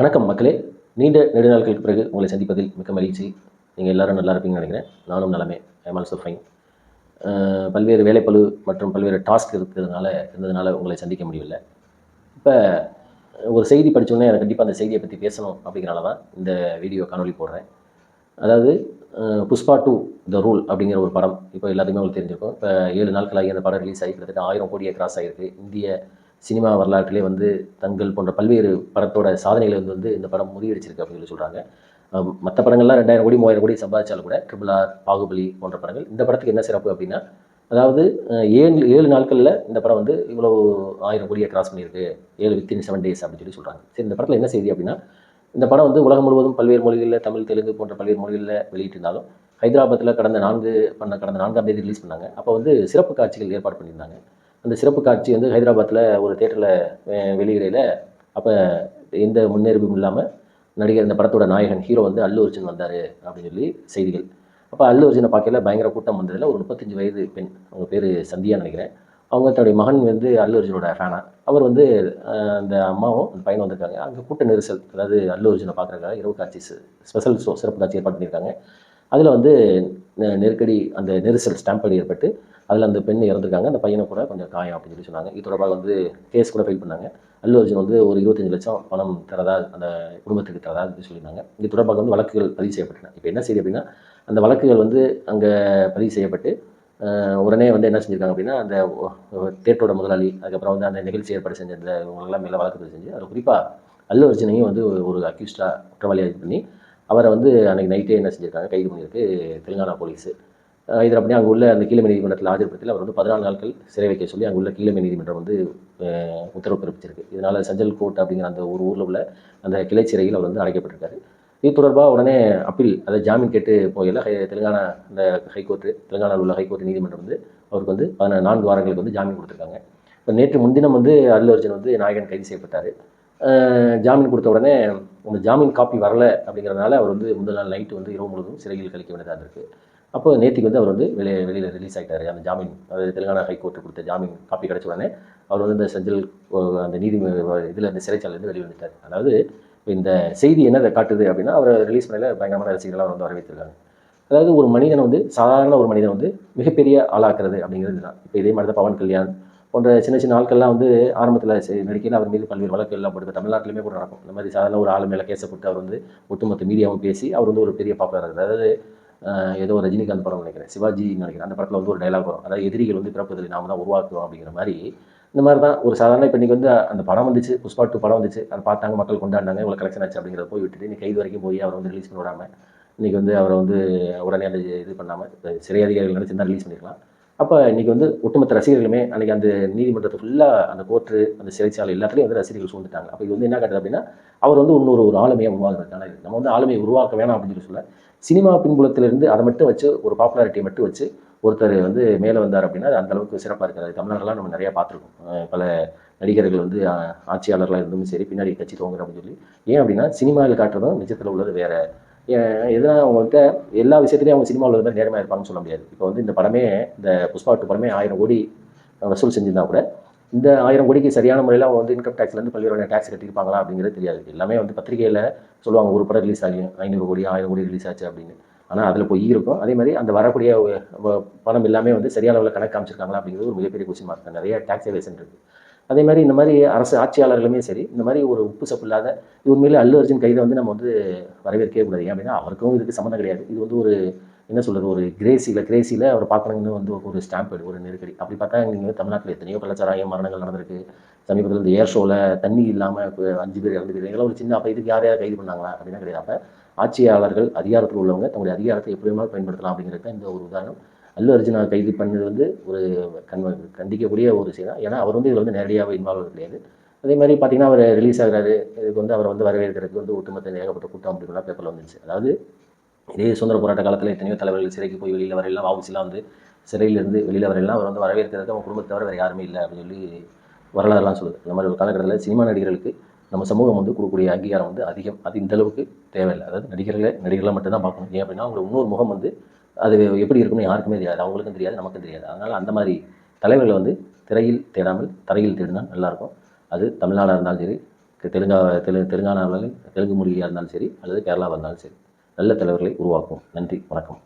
வணக்கம் மக்களே. நீண்ட நெடுநாட்களுக்கு பிறகு உங்களை சந்திப்பதில் மிக்க மகிழ்ச்சி. நீங்கள் எல்லாரும் நல்லா இருப்பீங்கன்னு நினைக்கிறேன். நானும் நலமே. ஐம் ஆல்சோ ஃபைன் பல்வேறு வேலைப்பளு மற்றும் பல்வேறு டாஸ்க் இருக்கிறதுனால இருந்ததுனால உங்களை சந்திக்க முடியவில்லை. இப்போ ஒரு செய்தி படித்தோன்னே எனக்கு கண்டிப்பாக அந்த செய்தியை பற்றி பேசணும் அப்படிங்கிறனால தான் இந்த வீடியோ காணொலி போடுறேன். அதாவது புஷ்பா டூ த ரூல் அப்படிங்கிற ஒரு படம் இப்போ எல்லாத்துக்குமே உங்களுக்கு தெரிஞ்சிருக்கும். இப்போ ஏழு நாட்களாகி அந்த படம் ரிலீஸ் ஆகி கிட்டத்தட்ட ஆயிரம் கோடியை கிராஸ் ஆகிருக்கு இந்திய சினிமா வரலாற்றிலே வந்து தங்கள் போன்ற பல்வேறு படத்தோட சாதனைகளை வந்து வந்து இந்த படம் முறியடிச்சிருக்கு அப்படின்னு சொல்லி சொல்கிறாங்க மற்ற படங்கள்லாம் ரெண்டாயிரம் கோடி மூவாயிரம் கோடி சம்பாதிச்சாலும் கூட ட்ரிபிள் ஆர் பாகுபலி போன்ற படங்கள். இந்த படத்துக்கு என்ன சிறப்பு அப்படின்னா அதாவது ஏழு ஏழு நாட்களில் இந்த படம் வந்து இவ்வளோ ஆயிரம் கோடியை கிராஸ் பண்ணியிருக்கு. ஏழு வித்தின் செவன் டேஸ் அப்படின்னு சொல்லி சொல்கிறாங்க சரி இந்த படத்தில் என்ன செய்தி அப்படின்னா இந்த படம் வந்து உலகம் முழுவதும் பல்வேறு மொழிகளில் தமிழ் தெலுங்கு போன்ற பல்வேறு மொழிகளில் வெளியிட்டிருந்தாலும் ஹைதராபாத்தில் கடந்த நான்கு பண்ண கடந்த நான்காம் தேதி ரிலீஸ் பண்ணாங்க. அப்போ வந்து சிறப்பு காட்சிகள் ஏற்பாடு பண்ணியிருந்தாங்க. அந்த சிறப்பு காட்சி வந்து ஹைதராபாத்தில் ஒரு தேட்டரில் வெளியிடையில் அப்போ எந்த முன்னேற்பும் இல்லாமல் நடிகர் இந்த படத்தோட நாயகன் ஹீரோ வந்து அல்லு அர்ஜுன் வந்தார் அப்படின்னு சொல்லி செய்திகள். அப்போ அல்லு அர்ஜுனை பார்க்கல பயங்கர கூட்டம் வந்ததில் ஒரு முப்பத்தஞ்சு வயது பெண் அவங்க பேர் சந்தியா நினைக்கிறேன். அவங்க தன்னுடைய மகன் வந்து அல்லு அர்ஜுனோட ஃபேனா அவர் வந்து அந்த அம்மாவும் அந்த பையனும் வந்திருக்காங்க. அங்கே கூட்ட நெரிசல் அதாவது அல்லு அர்ஜுனை பார்க்குறக்காக இரவு காட்சி ஸ்பெஷல் ஷோ சிறப்பு காட்சி ஏற்பாடு பண்ணியிருக்காங்க. அதில் வந்து நெ- நெருக்கடி அந்த நெரிசல் ஸ்டாம்பல் ஏற்பட்டு அதில் அந்த பெண் இறந்துருக்காங்க. அந்த பையனை கூட கொஞ்சம் காயம் அப்படின்னு சொல்லி சொன்னாங்க. இது தொடர்பாக வந்து கேஸ் கூட ஃபைல் பண்ணாங்க. அல்லு அர்ஜுன் வந்து ஒரு இருபத்தஞ்சு லட்சம் பணம் தரதா அந்த குடும்பத்துக்கு தரதா அப்படின்னு சொல்லியிருந்தாங்க. இது தொடர்பாக வந்து வழக்குகள் பதிவு செய்யப்பட்டன. இப்போ என்ன செய்யுது அப்படின்னா அந்த வழக்குகள் வந்து அங்கே பதிவு செய்யப்பட்டு உடனே வந்து என்ன செஞ்சுருக்காங்க அப்படின்னா அந்த தேட்டரோட முதலாளி அதுக்கப்புறம் வந்து அந்த நிகழ்ச்சி ஏற்பாடு செஞ்ச அந்த இவங்களெல்லாம் மேலே வழக்கு பதிவு செஞ்சு அது குறிப்பாக அல்லு அர்ஜுனையும் வந்து ஒரு அக்யூஸ்டாக குற்றவாளியாக இது பண்ணி அவரை வந்து அன்றைக்கி நைட்டே என்ன செஞ்சுருக்காங்க? கைது பண்ணியிருக்கு தெலுங்கானா போலீஸு இதில் அப்படியே அங்கே உள்ள அந்த கீழமை நீதிமன்றத்தில் ஆஜர்படுத்தி அவர் வந்து பதினாலு நாட்கள் சிறை வைக்க சொல்லி அங்கே உள்ள கீழமை நீதிமன்றம் வந்து உத்தரவு பிறப்பிச்சிருக்கு. இதனால் சஞ்சல் கோட் அப்படிங்கிற அந்த ஒரு ஊரில் உள்ள அந்த கிளை சிறையில் அவர் வந்து அடைக்கப்பட்டிருக்காரு. இது தொடர்பாக உடனே அப்பீல் அதை ஜாமீன் கேட்டு போகல ஹை தெலுங்கானா அந்த ஹைகோர்ட்டு தெலுங்கானாவில் உள்ள ஹைகோர்ட் நீதிமன்றம் வந்து அவருக்கு வந்து பதினா நான்கு வாரங்களுக்கு வந்து ஜாமீன் கொடுத்துருக்காங்க. இப்போ நேற்று முன்தினம் வந்து அல்லு அர்ஜுன் வந்து நாயகன் கைது செய்யப்பட்டார். ஜாமீன் கொடுத்த உடனே அந்த ஜாமீன் காப்பி வரல அப்படிங்கிறதுனால அவர் வந்து முதல் நாள் நைட்டு வந்து இரவு முழுவதும் சிறையில் கழிக்க வேண்டியதாக இருக்குது அப்போ நேற்றுக்கு வந்து அவர் வந்து வெளியே வெளியில் ரிலீஸ் ஆகிட்டார் அந்த ஜாமீன் அதாவது தெலுங்கானா ஹைகோர்ட்டு கொடுத்த ஜாமீன் காப்பி கிடைச்ச உடனே அவர் வந்து இந்த செஞ்சல் அந்த நீதி இதில் இந்த சிறைச்சாலையிலேருந்து வெளியே வந்துட்டார். அதாவது இந்த செய்தி என்ன காட்டுது அப்படின்னா அவரை ரிலீஸ் பண்ணல பயங்கரமான ரசிகர்களாக அவர் வந்து வரவேற்றிருக்காங்க. அதாவது ஒரு மனிதனை வந்து சாதாரண ஒரு மனிதனை வந்து மிகப்பெரிய ஆளாக்குறது அப்படிங்கிறது தான் இப்போ இதே மாதிரி தான் பவன் கல்யாண் போன்ற சின்ன சின்ன ஆட்கள்லாம் வந்து ஆரம்பத்தில் நடிக்கையில் அவர் மீது பல்வேறு வழக்கு எல்லாம் போட்டு தமிழ்நாட்டிலுமே கூட நடக்கும். இந்த மாதிரி சாதாரண ஒரு ஆள் மேலே கேஸை போட்டு அவர் வந்து ஒட்டுமொத்த மீடியாவும் பேசி அவர் வந்து ஒரு பெரிய பாப்புலர் அதாவது ஏதோ ஒரு ரஜினிகாந்த் படம் நினைக்கிறேன் சிவாஜி நினைக்கிறேன். அந்த படத்தில் வந்து ஒரு டைலாக் வரும். அதாவது எதிரிகள் வந்து பிறப்பதில்லை நாம தான் உருவாக்குவோம் அப்படிங்கிற மாதிரி. இந்த மாதிரி தான் ஒரு சாதாரண இப்போ இன்றைக்கி வந்து அந்த படம் வந்துச்சு புஷ்பா டூ படம் வந்துச்சு. அதை பார்த்தாங்க மக்கள் கொண்டாடினாங்க இவ்வளோ கலெக்ஷன் ஆச்சு அப்படிங்கிறத போய் விட்டுட்டு கைது வரைக்கும் போய் அவரை வந்து ரிலீஸ் பண்ண விடாம இன்றைக்கி வந்து அவரை வந்து உடனே அந்த இது பண்ணாமல் சிறை அதிகாரிகள் நினச்சி தான் ரிலீஸ் பண்ணிக்கலாம் அப்போ இன்றைக்கி வந்து ஒட்டுமொத்த ரசிகர்களுமே அன்றைக்கி அந்த நீதிமன்றத்தை ஃபுல்லாக அந்த கோர்ட்டு அந்த சிறைச்சாலை எல்லாத்துலேயும் வந்து ரசிகர்கள் சூழ்ந்துட்டாங்க. அப்போ இது வந்து என்ன காட்டுது அப்படின்னா அவர் வந்து இன்னொரு ஒரு ஆளுமையாக உருவாக்குறதுக்கான இது நம்ம வந்து ஆளுமையை உருவாக்க வேணாம் அப்படின்னு சொல்லி சொல்ல சினிமா பின்புலத்திலிருந்து அதை மட்டும் வச்சு ஒரு பாப்புலாரிட்டியை மட்டும் வச்சு ஒருத்தர் வந்து மேலே வந்தார் அப்படின்னா அது அந்த அளவுக்கு சிறப்பாக இருக்காது. தமிழ்நாடுலாம் நம்ம நிறையா பார்த்துருக்கோம். பல நடிகர்கள் வந்து ஆட்சியாளர்களாக இருந்தும் சரி பின்னாடி கட்சி தோங்குற அப்படின்னு சொல்லி. ஏன் அப்படின்னா சினிமாவில் காட்டுறதும் நிஜத்தில் உள்ளது வேறு. ஏன் எதுனா அவங்கள்ட்ட எல்லா விஷயத்துலையும் அவங்க சினிமாவில் இருந்தால் மாதிரி நேர்மையாக இருப்பாங்கன்னு சொல்ல முடியாது. இப்போ வந்து இந்த படமே இந்த புஷ்பா டூ படமே ஆயிரம் கோடி வசூல் செஞ்சிருந்தா கூட இந்த ஆயிரம் கோடிக்கு சரியான முறையில் அவங்க வந்து இன்கம் டேக்ஸ்லேருந்து பல்வேறு டேக்ஸ் கட்டியிருப்பாங்களா அப்படிங்கிறது தெரியாது. எல்லாமே வந்து பத்திரிகையில் சொல்லுவாங்க ஒரு படம் ரிலீஸ் ஆகி ஐநூறு கோடி ஆயிரம் கோடி ரிலீஸ் ஆச்சு அப்படின்னு. ஆனால் அதில் போய் இருக்கும். அதே மாதிரி அந்த வரக்கூடிய பணம் எல்லாமே வந்து சரியான அளவில் கணக்கு காமிச்சிருக்காங்களா அப்படிங்கிறது ஒரு மிகப்பெரிய கொஸ்டின் மார்க் நிறைய டேக்ஸ் எவேஷன் இருக்குது அதே மாதிரி இந்த மாதிரி அரசு ஆட்சியாளர்களுமே சரி இந்த மாதிரி ஒரு உப்பு சப்பு இல்லாத இது உண்மையிலே அல்லு அர்ஜுன் கைதை வந்து நம்ம வந்து வரவேற்கவே கூடாது. ஏன் அப்படின்னா அவருக்கும் இதுக்கு சம்மந்தம் கிடையாது. இது வந்து ஒரு என்ன சொல்கிறது ஒரு கிரேசியில் கிரேசியில் அவர் பார்க்கணுங்கன்னு வந்து ஒரு ஸ்டாம்ப் ஒரு நெருக்கடி. அப்படி பார்த்தா நீங்கள் தமிழ்நாட்டில் எத்தனையோ கலாச்சாரம் மரணங்கள் நடந்திருக்கு. சமீபத்தில் இந்த ஏர் ஷோவில் தண்ணி இல்லாமல் அஞ்சு பேர் இறந்து பேர் இதெல்லாம் ஒரு சின்ன அப்போ இதுக்கு யார் யார் கைது பண்ணாங்களா? அப்படின்னா கிடையாது. அப்போ ஆட்சியாளர்கள் அதிகாரத்தில் உள்ளவங்க தங்களுடைய அதிகாரத்தை எப்படி வேணாலும் பயன்படுத்தலாம் அப்படிங்கிறது இந்த ஒரு உதாரணம். அல்லு அர்ஜுனா கைது பண்ணது வந்து ஒரு கண் கண்டிக்கக்கூடிய ஒரு விஷயம் தான். ஏன்னா அவர் வந்து இதில் வந்து நேரடியாக இன்வால்வ் கிடையாது. அதே மாதிரி பார்த்தீங்கன்னா அவர் ரிலீஸ் ஆகிறாரு. இதுக்கு வந்து அவரை வந்து வரவேற்கிறதுக்கு வந்து ஒட்டுமொத்த ஏகப்பட்ட கூட்டம் அப்படின்னா பேப்பரில் வந்துச்சு. அதாவது இதே சுதந்திர போராட்ட காலத்தில் எத்தனையோ தலைவர்கள் சிறைக்கு போய் வெளியில் வரையெல்லாம் வாவுசிலாம் வந்து சிறையிலிருந்து வெளியில் வரையெல்லாம் அவர் வந்து வரவேற்கிறதுக்கு அவங்க குடும்பத்தை தவிர வேறு யாருமே இல்லை அப்படின்னு சொல்லி வரலாறுலாம் சொல்லுது. இந்த மாதிரி ஒரு காலகட்டத்தில் சினிமா நடிகர்களுக்கு நம்ம சமூகம் வந்து கொடுக்கக்கூடிய அங்கீகாரம் வந்து அதிகம். அது இந்தளவுக்கு தேவையில்லை. அதாவது நடிகர்களை நடிகர்களை மட்டும் தான் பார்க்கணும். ஏன் அப்படின்னா அவங்களோட இன்னொரு முகம் வந்து அது எப்படி இருக்கும்னு யாருக்குமே தெரியாது. அவங்களுக்கும் தெரியாது நமக்கும் தெரியாது. அதனால் அந்த மாதிரி தலைவர்களை வந்து திரையில் தேடாமல் தரையில் தேடினா நல்லாயிருக்கும். அது தமிழ்நாடாக இருந்தாலும் சரி தெலுங்கா தெலு தெலுங்கானாவில் தெலுங்கு மொழியாக இருந்தாலும் சரி அல்லது கேரளாவாக இருந்தாலும் சரி நல்ல தலைவர்களை உருவாக்கும். நன்றி வணக்கம்.